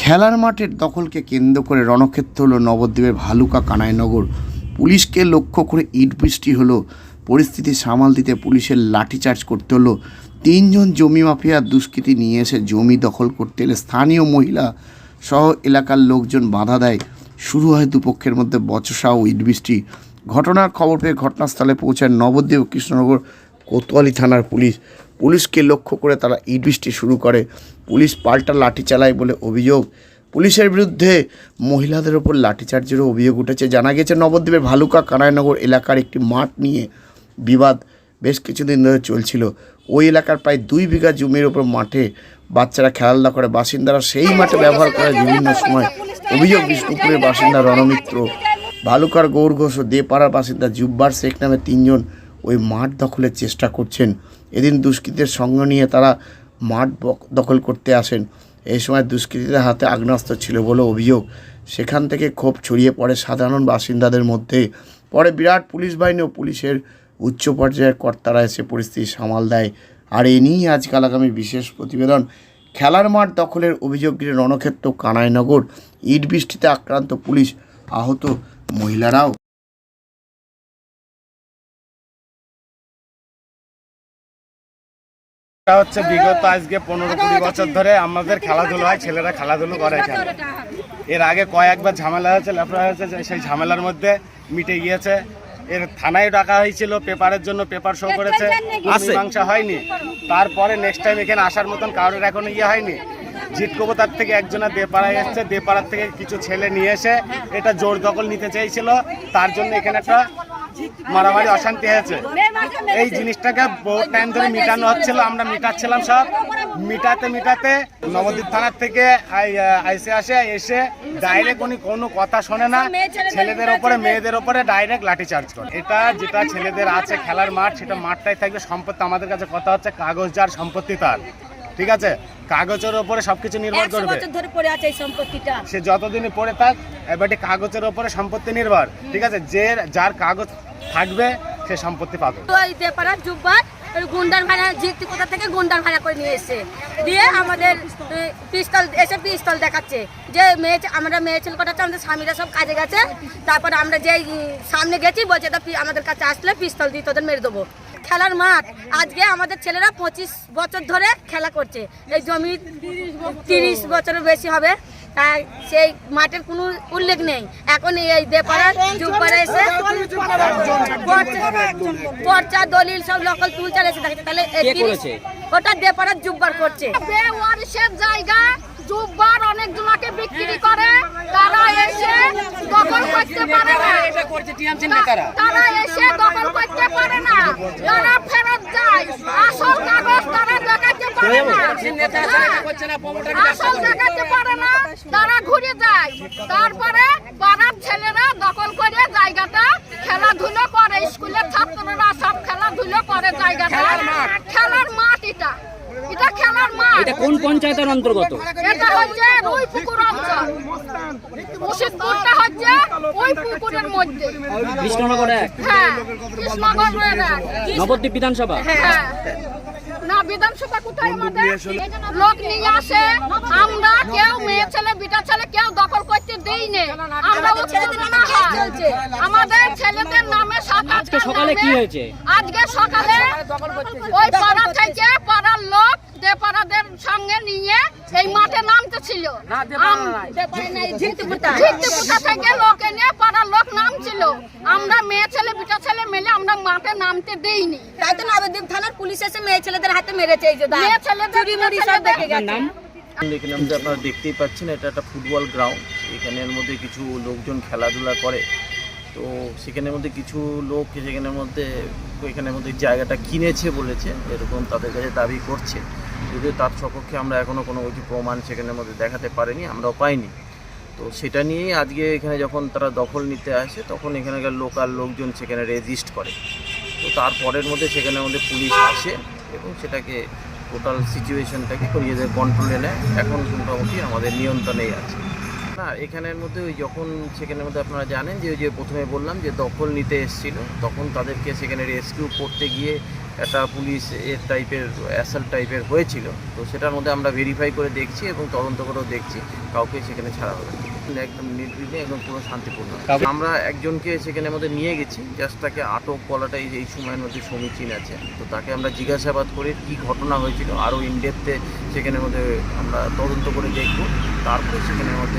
খেলার মাঠের দখলকে কেন্দ্র করে রণক্ষেত্র হলো নবদ্বীপের ভালুকা কানাইনগর। পুলিশকে লক্ষ্য করে ইট বৃষ্টি হলো। পরিস্থিতি সামাল দিতে পুলিশের লাঠিচার্জ করতে হলো। তিনজন জমি মাফিয়া দুষ্কৃতী নিয়ে এসে জমি দখল করতে এলে স্থানীয় মহিলা সহ এলাকার লোকজন বাধা দেয়। শুরু হয় দুপক্ষের মধ্যে বচসা ও ইট বৃষ্টি। ঘটনার খবর পেয়ে ঘটনাস্থলে পৌঁছায় নবদ্বীপ কৃষ্ণনগর কোতোয়ালি থানার পুলিশ। পুলিশকে লক্ষ্য করে তারা ইট বৃষ্টি শুরু করে। পুলিশ পাল্টা লাঠি চালায় বলে অভিযোগ। পুলিশের বিরুদ্ধে মহিলাদের ওপর লাঠিচার্জেরও অভিযোগ উঠেছে। জানা গেছে নবদ্বীপের ভালুকা কানাইনগর এলাকার একটি মাঠ নিয়ে বিবাদ বেশ কিছুদিন ধরে চলছিল। ওই এলাকার প্রায় দুই বিঘা জমির ওপর মাঠে বাচ্চারা খেলাধুলা করে। বাসিন্দারা সেই মাঠে ব্যবহার করে বিভিন্ন সময় অভিযোগ বিষ্ণুপুরের বাসিন্দা রণমিত্র। ভালুকার গৌর ঘোষ ও দেপাড়ার বাসিন্দা জুব্বার শেখ নামে তিনজন ওই মাঠ দখলের চেষ্টা করছেন। এদিন দুষ্কৃতীদের সঙ্গ নিয়ে তারা মাঠ দখল করতে আসেন। এই সময় দুষ্কৃতীদের হাতে আগ্নেয়াস্ত্র ছিল বলে অভিযোগ। সেখান থেকে ক্ষোভ ছড়িয়ে পড়ে সাধারণ বাসিন্দাদের মধ্যে। পরে বিরাট পুলিশ বাহিনী ও পুলিশের উচ্চ পর্যায়ের কর্তারা এসে পরিস্থিতি সামাল দেয়। আর এ নিয়েই আজকাল আগামী বিশেষ প্রতিবেদন। খেলার মাঠ দখলের অভিযোগ রণক্ষেত্র কানাইনগর। ইট বৃষ্টিতে আক্রান্ত পুলিশ আহত মহিলারাও। এটা হচ্ছে বিগত আজকে পনেরো কুড়ি বছর ধরে আমাদের খেলাধুলো হয় ছেলেরা খেলাধুলো করে এখানে। এর আগে কয়েকবার ঝামেলা হয়েছে লেফড়া হয়েছে সেই ঝামেলার মধ্যে মিটে গিয়েছে। এর থানায় ডাকা হয়েছিল পেপারের জন্য পেপার শো করেছে মীমাংসা হয়নি। তারপরে নেক্সট টাইম এখানে আসার মতন কারোর এখনও ইয়ে হয়নি। জিট কবতার থেকে একজনা দেপাড়ায় এসছে দেপাড়ার থেকে কিছু ছেলে নিয়ে এসে এটা জোর দখল নিতে চেয়েছিল। তার জন্য এখানে একটা মারামারি অশান্তি হয়েছে। এই জিনিসটাকে বহু টাইম ধরে মিটানো হচ্ছিল আমরা মিটাচ্ছিলাম সব। মিটাতে মিটাতে নবদ্বীপ থানার থেকে আইসে আসে এসে ডাইরেক্ট উনি কোনো কথা শোনে না। ছেলেদের ওপরে মেয়েদের ওপরে ডাইরেক্ট লাঠি চার্জ করে। এটা যেটা ছেলেদের আছে খেলার মাঠ সেটা মাঠটাই থাকবে। সম্পত্তি আমাদের কাছে কথা হচ্ছে কাগজ যার সম্পত্তি তার। ঠিক আছে? কাগজের ওপরে সবকিছু নির্ভর করবে। সে যতদিনই পড়ে থাক এবারে কাগজের ওপরে সম্পত্তি নির্ভর। ঠিক আছে? যে যার কাগজ থাকবে, সে সম্পত্তি পাবে। গুন্ডার ভাড়া জিতটি কোথা থেকে গুন্ডার ভাড়া করে নিয়ে এসে দিয়ে আমাদের পিস্তল, এসে পিস্তল দেখাচ্ছে। যে মেয়ে আমরা মেয়ে ছেলে কটা আমাদের স্বামীরা সব কাজে গেছে। তারপর আমরা যে সামনে গেছি, বলছে আমাদের কাছে আসলে পিস্তল দিয়ে তোদের মেরে দেবো। খেলার মাঠ। আজকে আমাদের ছেলেরা পঁচিশ বছর ধরে খেলা করছে। এই জমি তিরিশ বছরের বেশি হবে। তাই সেই মাঠের কোনো উল্লেখ নেই এখন এই দেপাড়া জুব্বারা এসে পর্চা দলিল সব লোকাল তুলচার এসে দেখছে তাহলে ওটা দেপাড়ার জুব্বার করছে বেওয়ারিশের জায়গা জুব্বার অনেক জনাকে বিক্রি করে তারা এসে দখল করতে পারে না তারা এসে দখল করতে পারে না তারা ফেরত যায় আসল কাগজ তারা দেখাতে পারে না আসল দেখাতে পারে না তারা ঘুরে যায়। তারপরে পাড়ার ছেলেরা দখল করে জায়গাটা খেলাধুলো করে স্কুলের ছাত্ররা সব খেলাধুলো করে জায়গাটা। খেলার মাঠ। এটা। এটা খেলার মাঠ। এটা কোন পঞ্চায়েতের অন্তর্গত? এটা হচ্ছে ওই পুকুর অঞ্চল। মুর্শিদপুরটা হচ্ছে ওই পুকুরের মধ্যে। কৃষ্ণনগর এক। হ্যাঁ নবদ্বীপ বিধানসভা? হ্যাঁ। না বিধানসভা কোথায় আমাদের? লোক নিয়ে আসে আমরা কেউ মেয়ে ছেলে বিটা ছেলে কেউ দখল করতে দেই নে। আমরা ছেলেদের নামে চলছে আমাদের ছেলেদের নামে আজকে সকালে কি হয়েছে? আজকে সকালে ওই পাড়া থেকে পাড়ার লোক যে পাড়াদের সঙ্গে নিয়ে এই মাঠে নামতেছিল ঝিকটিপুতা থেকে লোকে নিয়ে পাড়ার লোক নামছিল আমরা মেয়ে ছেলে বিটা ছেলে মিলে আমরা মাঠে নামতে দেইনি। তাই তো নবদ্বীপ থানার পুলিশ এসে মেয়ে ছেলেদের হাতে মেরেছে এই যে মেয়ে ছেলেদের সব দেখে গেছে। দেখলাম যে আপনারা দেখতেই পাচ্ছেন এটা একটা ফুটবল গ্রাউন্ড। এখানের মধ্যে কিছু লোকজন খেলাধুলা করে। তো সেখানের মধ্যে কিছু লোক সেখানের মধ্যে এখানের মধ্যে জায়গাটা কিনেছে বলেছে। এরকম তাদের কাছে দাবি করছে। যদিও তার সপক্ষে আমরা এখনও কোনো কিছু প্রমাণ সেখানের মধ্যে দেখাতে পারিনি, আমরাও পাইনি। তো সেটা নিয়েই আজকে এখানে যখন তারা দখল নিতে আসে, তখন এখানকার লোকাল লোকজন সেখানে রেজিস্ট করে। তো তারপরের মধ্যে সেখানের মধ্যে পুলিশ আসে এবং সেটাকে টোটাল সিচুয়েশনটাকে নিজেদের কন্ট্রোলে নেয়। এখন মোটামুটি আমাদের নিয়ন্ত্রণেই আছে। না, এখানের মধ্যে ওই যখন সেখানের মধ্যে আপনারা জানেন যে ওই যে প্রথমে বললাম যে দখল নিতে এসেছিল, তখন তাদেরকে সেখানে রেস্কিউ করতে গিয়ে একটা পুলিশ এর টাইপের অ্যাসাল্ট টাইপের হয়েছিল। তো সেটার মধ্যে আমরা ভেরিফাই করে দেখছি এবং তদন্ত করেও দেখছি। কাউকে সেখানে ছাড়া হবে। একদম নির্বিঘ্নে একদম পুরো শান্তিপূর্ণ। আমরা একজনকে সেখানে মধ্যে নিয়ে গেছি। জাস্ট তাকে আটক বলাটাই এই সময়ের মধ্যে সমীচীন আছে। তো তাকে আমরা জিজ্ঞাসাবাদ করে কি ঘটনা হয়েছিল আরও ইনডেপথে সেখানে মধ্যে আমরা তদন্ত করে দেখব। তারপরে সেখানে মধ্যে